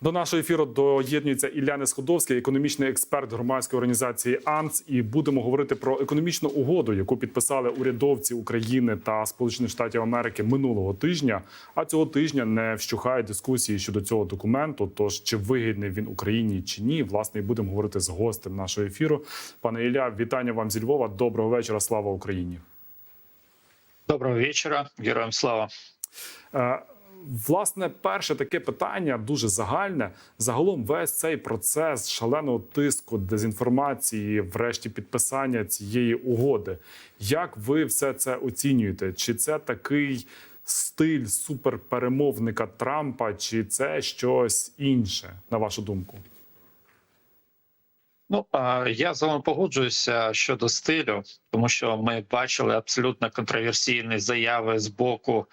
До нашого ефіру доєднується Ілля Несходовський, економічний експерт громадської організації АНЦ. І будемо говорити про економічну угоду, яку підписали урядовці України та Сполучених Штатів Америки минулого тижня. А цього тижня не вщухають дискусії щодо цього документу. Тож чи вигідний він Україні чи ні, власне, і будемо говорити з гостем нашого ефіру. Пане Ілля, вітання вам зі Львова. Доброго вечора. Слава Україні. Доброго вечора, героям слава. Власне, перше таке питання дуже загальне. Загалом, весь цей процес шаленого тиску, дезінформації, врешті підписання цієї угоди. Як ви все це оцінюєте? Чи це такий стиль суперперемовника Трампа, чи це щось інше, на вашу думку? Ну я з вами погоджуюся щодо стилю, тому що ми бачили абсолютно контроверсійні заяви з боку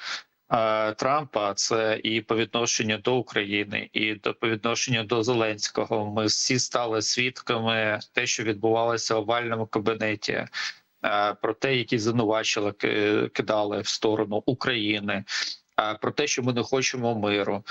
Трампа. Це і по відношенню до України, і до по відношенню до Зеленського. Ми всі стали свідками те, що відбувалося в овальному кабінеті. е, Про те, які звинувачили кидали в сторону України, е, про те, що ми не хочемо миру,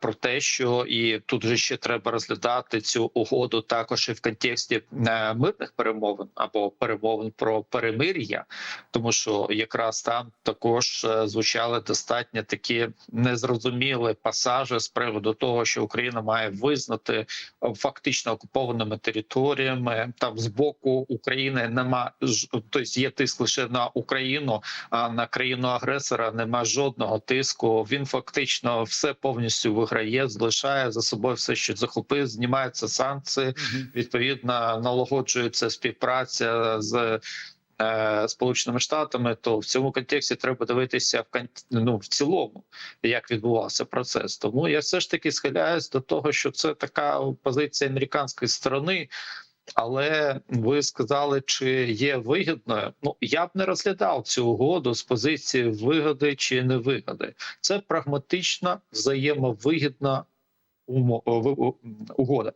про те, що і тут же ще треба розглядати цю угоду також і в контексті е, мирних перемовин або перемовин про перемир'я, тому що якраз там також е, звучали достатньо такі незрозумілі пасажі з приводу того, що Україна має визнати е, фактично окупованими територіями. Там з боку України нема тобто є тиск лише на Україну, а на країну агресора нема жодного тиску. Він фактично все повністю виграє, залишає за собою все, що захопив, знімаються санкції. Відповідно, налагоджується співпраця з. е, Сполученими Штатами, то в цьому контексті треба дивитися в ну, в цілому, як відбувався процес. Тому я все ж таки схиляюсь до того, що це така позиція американської сторони. Але ви сказали, чи є вигідною? Ну я б не розглядав цю угоду з позиції вигоди чи невигоди. Це прагматична, взаємовигідна угода.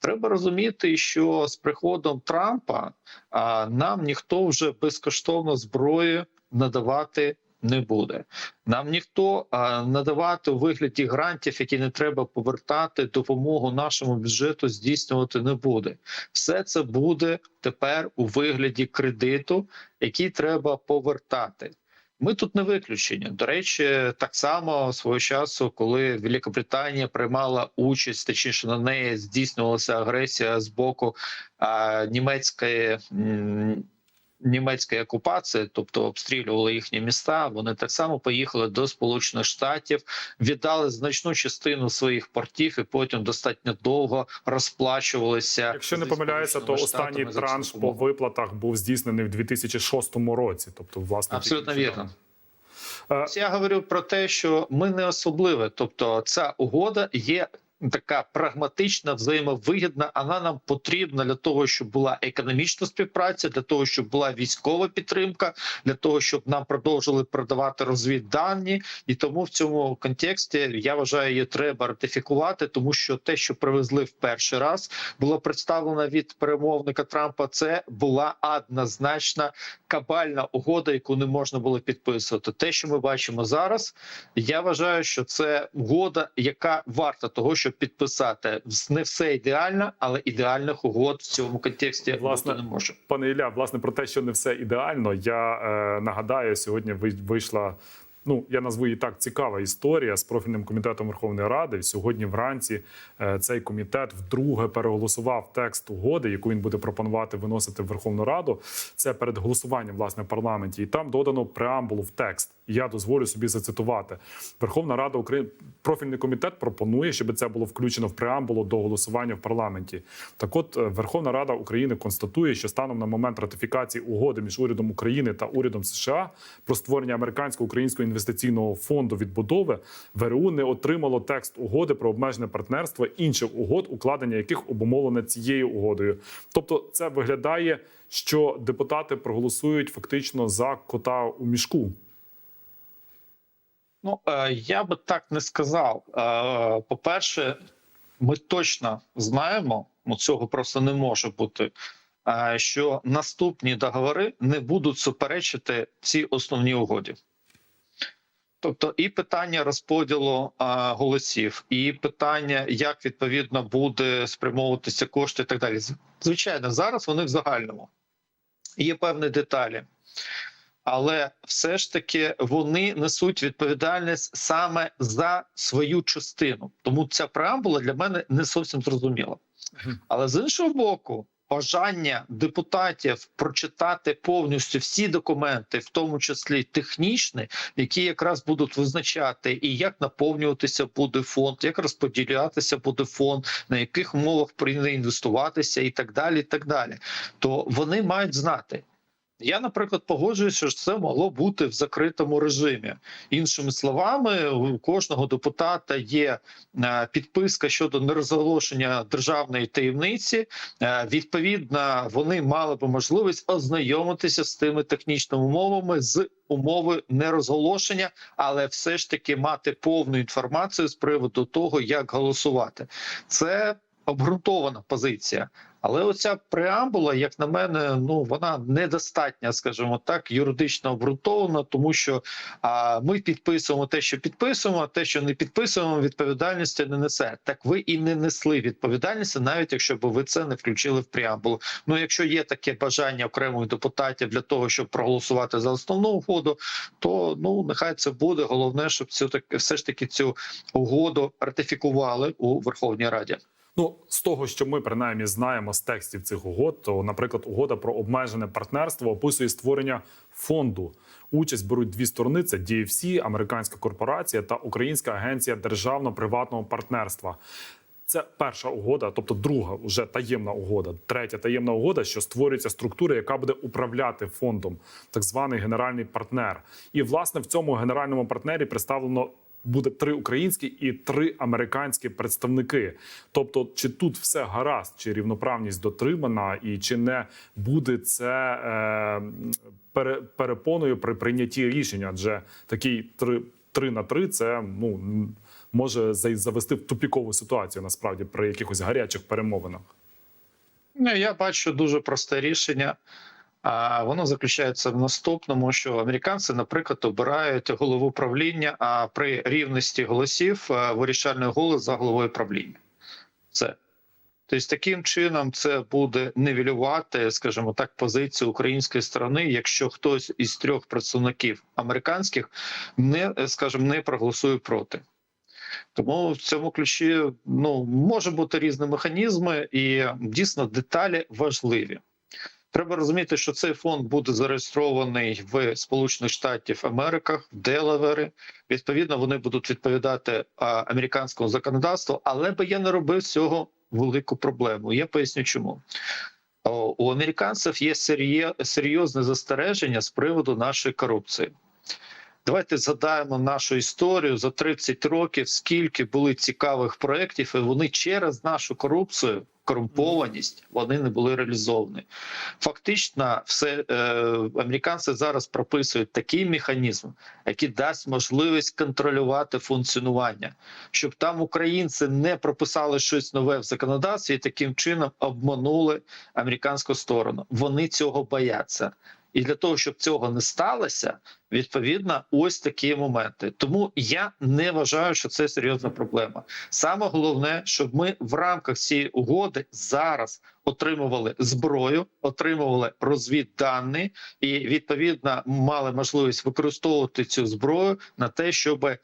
Треба розуміти, що з приходом Трампа а, нам ніхто вже безкоштовно зброю надавати не буде. Нам ніхто надавати у вигляді грантів, які не треба повертати, допомогу нашому бюджету здійснювати не буде. Все це буде тепер у вигляді кредиту, який треба повертати. Ми тут не виключення. До речі, так само свого часу, коли Великобританія приймала участь, точніше на неї здійснювалася агресія з боку а, німецької. м, Німецької окупації, тобто обстрілювали їхні міста. Вони так само поїхали до Сполучених Штатів, віддали значну частину своїх портів, і потім достатньо довго розплачувалися. Якщо не помиляюся, то останній транш по виплатах був здійснений в 2006 році. Тобто, власне, Абсолютно вірно. Е, Я говорю про те, що ми не особливе. Тобто, ця угода є така прагматична, взаємовигідна. Вона нам потрібна для того, щоб була економічна співпраця, для того, щоб була військова підтримка, для того, щоб нам продовжили продавати розвіддані. І тому в цьому контексті я вважаю, її треба ратифікувати, тому що те, що привезли в перший раз, було представлено від перемовника Трампа. Це була однозначна кабальна угода, яку не можна було підписувати. Те, що ми бачимо зараз, я вважаю, що це угода, яка варта того, щоб підписати. Не все ідеально, але ідеальних угод в цьому контексті Власне, не може. Пане Ілля, власне, про те, що не все ідеально, я е, нагадаю, сьогодні ви- вийшла. Ну, я назву її так цікава історія з профільним комітетом Верховної Ради. Сьогодні вранці е, цей комітет вдруге переголосував текст угоди, яку він буде пропонувати виносити в Верховну Раду. Це перед голосуванням власне в парламенті, і там додано преамбулу в текст. Я дозволю собі зацитувати. Верховна Рада України профільний комітет пропонує, щоб це було включено в преамбулу до голосування в парламенті. Так, от е, Верховна Рада України констатує, що станом на момент ратифікації угоди між урядом України та урядом США про створення американсько-українського інвестиційного фонду відбудови ВРУ не отримало текст угоди про обмежене партнерство інших угод, укладення яких обумовлене цією угодою. Тобто, це виглядає, що депутати проголосують фактично за кота у мішку. Ну е, я би так не сказав. Е, По-перше, ми точно знаємо, ну цього просто не може бути. е, Що наступні договори не будуть суперечити цій основній угоді. Тобто і питання розподілу а, голосів, і питання, як відповідно буде спрямовуватися кошти, і так далі. Звичайно, зараз вони в загальному є певні деталі, але все ж таки вони несуть відповідальність саме за свою частину. Тому ця преамбула для мене не зовсім зрозуміла. Але з іншого боку, бажання депутатів прочитати повністю всі документи, в тому числі технічні, які якраз будуть визначати і як наповнюватися буде фонд, як розподілятися буде фонд, на яких умовах повинні інвестуватися, і так далі. І так далі. То вони мають знати. Я, наприклад, погоджуюся, що це могло бути в закритому режимі. Іншими словами, у кожного депутата є е, підписка щодо нерозголошення державної таємниці. Е, Відповідно, вони мали би можливість ознайомитися з тими технічними умовами з умови нерозголошення, але все ж таки мати повну інформацію з приводу того, як голосувати. Це обґрунтована позиція. Але оця преамбула, як на мене, ну вона недостатня, скажімо так, юридично обґрунтована, тому що а, ми підписуємо те, що підписуємо, а те, що не підписуємо, відповідальності не несе. Так ви і не несли відповідальності, навіть якщо б ви це не включили в преамбулу. Ну, якщо є таке бажання окремих депутатів для того, щоб проголосувати за основну угоду, то ну нехай це буде. Головне, щоб цю так все ж таки цю угоду ратифікували у Верховній Раді. Ну, з того, що ми принаймні знаємо з текстів цих угод, то, наприклад, угода про обмежене партнерство описує створення фонду. Участь беруть дві сторони: це DFC, американська корпорація та Українська агенція державно-приватного партнерства. Це перша угода, тобто друга вже таємна угода. Третя таємна угода, що створюється структура, яка буде управляти фондом, так званий генеральний партнер. І власне в цьому генеральному партнері представлено буде три українські і три американські представники. Тобто, чи тут все гаразд, чи рівноправність дотримана, і чи не буде це е, пере, перепоною при прийнятті рішення? Адже такий три, три на три це ну може завести в тупікову ситуацію насправді при якихось гарячих перемовинах. Я бачу дуже просте рішення. А воно заключається в наступному, що американці, наприклад, обирають голову правління, а при рівності голосів е, вирішальний голос за головою правління. Це. Тобто, таким чином це буде нівелювати, скажімо так, позицію української сторони, якщо хтось із трьох представників американських не, е, скажімо, не проголосує проти. Тому в цьому ключі ну може бути різні механізми, і дійсно деталі важливі. Треба розуміти, що цей фонд буде зареєстрований в Сполучених Штатів Америках, в Делавері. Відповідно, вони будуть відповідати американському законодавству, але би я не робив цього велику проблему. Я поясню, чому. У американців є серйозне застереження з приводу нашої корупції. Давайте згадаємо нашу історію за 30 років, скільки були цікавих проєктів, і вони через нашу корупцію, корумпованість, вони не були реалізовані. Фактично, все е, американці зараз прописують такий механізм, який дасть можливість контролювати функціонування, щоб там українці не прописали щось нове в законодавстві і таким чином обманули американську сторону. Вони цього бояться. І для того, щоб цього не сталося, відповідно, ось такі моменти. Тому я не вважаю, що це серйозна проблема. Саме головне, щоб ми в рамках цієї угоди зараз отримували зброю, отримували розвіддані і відповідно мали можливість використовувати цю зброю на те, щоб е,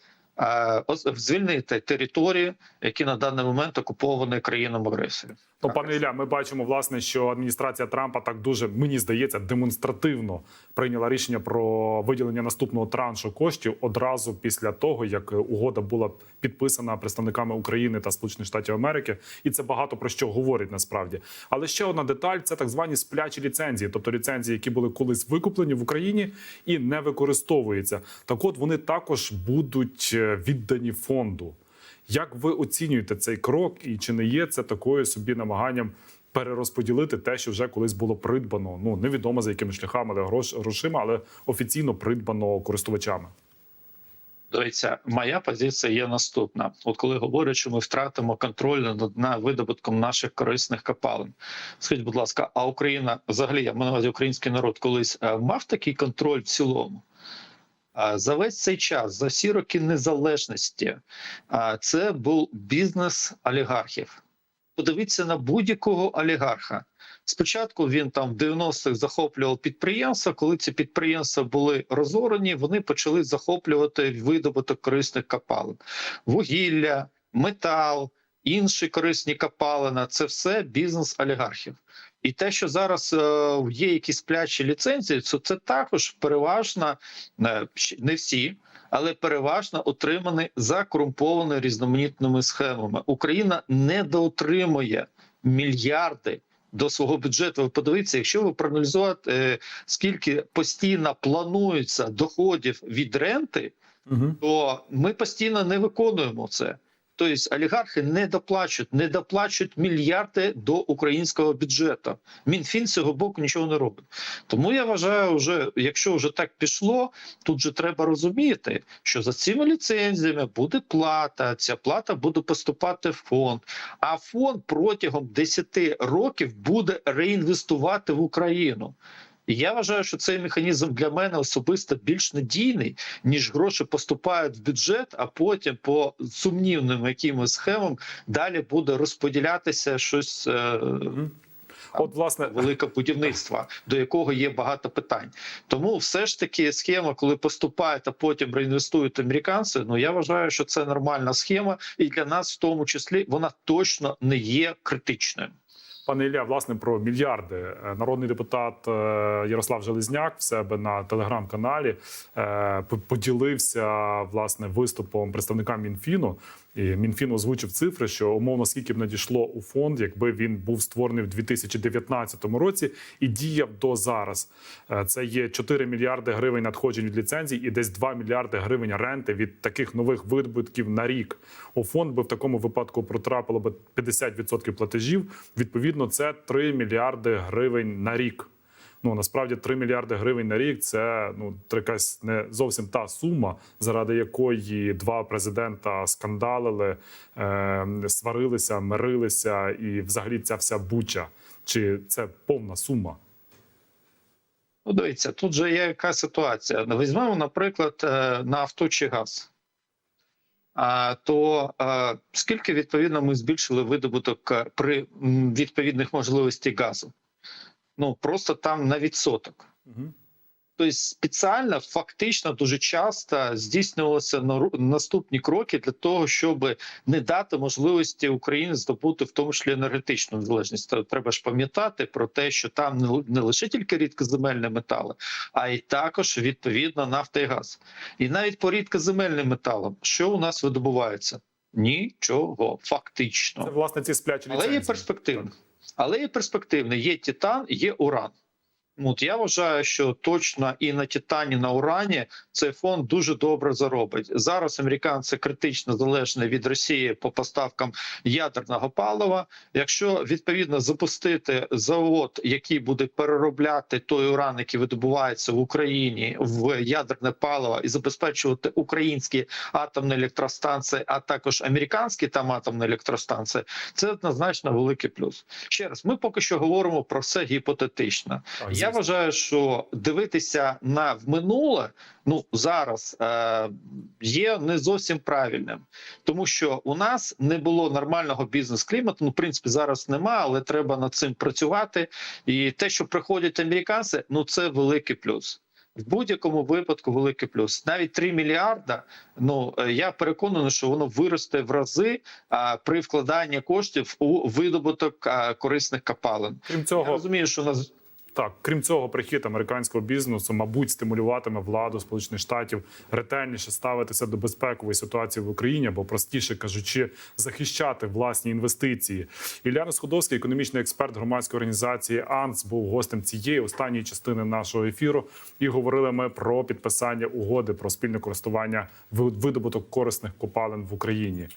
звільнити території, які на даний момент окуповані країном агресором. Ну, пане Ілля, ми бачимо власне, що адміністрація Трампа так дуже мені здається демонстративно прийняла рішення про виділення наступного траншу коштів одразу після того, як угода була підписана представниками України та Сполучених Штатів Америки, і це багато про що говорить насправді. Але ще одна деталь це так звані сплячі ліцензії, тобто ліцензії, які були колись викуплені в Україні і не використовуються. Так, от вони також будуть е, віддані фонду. Як ви оцінюєте цей крок, і чи не є це такою собі намаганням перерозподілити те, що вже колись було придбано? Ну невідомо за якими шляхами, але грош грошима, але офіційно придбано користувачами. Дивіться, моя позиція є наступна: от коли говорять, що ми втратимо контроль над на видобутком наших корисних копалин. Скажіть, будь ласка, а Україна взагалі я маю на увазі український народ колись е, мав такий контроль в цілому? За весь цей час, за всі роки незалежності, це був бізнес олігархів. Подивіться на будь-якого олігарха. Спочатку він там в 90-х захоплював підприємства. Коли ці підприємства були розорені, вони почали захоплювати видобуток корисних копалин. Вугілля, метал, інші корисні копалина це все бізнес олігархів. І те, що зараз е, є якісь сплячі ліцензії, це, це також переважно е, не всі, але переважно отримані за корумпованими різноманітними схемами. Україна недоотримує мільярди до свого бюджету. Ви подивіться, якщо ви проаналізувати, е, скільки постійно планується доходів від ренти, Угу. то ми постійно не виконуємо це. Тобто олігархи не доплачують, не доплачують мільярди до українського бюджету. Мінфін цього боку нічого не робить. Тому я вважаю, вже якщо вже так пішло, тут же треба розуміти, що за цими ліцензіями буде плата. Ця плата буде поступати в фонд. А фонд протягом 10 років буде реінвестувати в Україну. І я вважаю, що цей механізм для мене особисто більш надійний, ніж гроші поступають в бюджет, а потім по сумнівним якимось схемам далі буде розподілятися щось. Е, От, власне, велике будівництво, до якого є багато питань. Тому все ж таки схема, коли поступають, а потім реінвестують американці. Ну я вважаю, що це нормальна схема, і для нас, в тому числі, вона точно не є критичною. Пане Ілля, власне, про мільярди. Е, Народний депутат е, Ярослав Железняк в себе на телеграм-каналі е, по- поділився власне виступом представника Мінфіну. І Мінфін озвучив цифри, що умовно скільки б надійшло у фонд, якби він був створений в 2019 році і діяв до зараз. Е, Це є 4 мільярди гривень надходжень від ліцензій і десь 2 мільярди гривень ренти від таких нових видобутків на рік. У фонд би в такому випадку протрапило би 50% платежів. Відповідно, це 3 мільярди гривень на рік. Ну насправді 3 мільярди гривень на рік це ну якась не зовсім та сума, заради якої два президента скандалили, е, сварилися, мирилися, і взагалі ця вся буча. Чи це повна сума? Ну, дивіться, тут же є яка ситуація. Візьмемо, наприклад, е, нафту чи газ. А то е, скільки відповідно ми збільшили видобуток е, при відповідних можливостях газу? Ну просто там на відсоток. Угу. Тобто спеціально, фактично, дуже часто здійснювалися наступні кроки для того, щоб не дати можливості Україні здобути в тому числі енергетичну незалежність. Треба ж пам'ятати про те, що там не лише тільки рідкоземельні метали, а й також відповідно нафта і газ. І навіть по рідкоземельним металам, що у нас видобувається? Нічого, фактично. Це власне ці сплячі Але є ліцензії. Але є перспективний: Є титан, є уран. Ну, От я вважаю, що точно і на титані, на урані цей фонд дуже добре заробить. Зараз американці критично залежні від Росії по поставкам ядерного палива. Якщо відповідно запустити завод, який буде переробляти той уран, який видобувається в Україні в ядерне паливо, і забезпечувати українські атомні електростанції, а також американські там атомні електростанції, це однозначно великий плюс. Ще раз, ми поки що говоримо про все гіпотетично. Я вважаю, що дивитися на в минуле ну зараз е, є не зовсім правильним, тому що у нас не було нормального бізнес-клімату. Ну, в принципі, зараз нема, але треба над цим працювати. І те, що приходять американці, ну це великий плюс. В будь-якому випадку великий плюс. Навіть 3 мільярда. Ну е, я переконаний, що воно виросте в рази а, при вкладанні коштів у видобуток а, корисних копалин. Крім Я розумію, що у нас Так, крім цього, прихід американського бізнесу, мабуть, стимулюватиме владу Сполучених Штатів ретельніше ставитися до безпекової ситуації в Україні, або простіше кажучи, захищати власні інвестиції. Ілля Розходовський, економічний експерт громадської організації АНС, був гостем цієї останньої частини нашого ефіру. І говорили ми про підписання угоди про спільне користування ви- видобуток корисних копалин в Україні.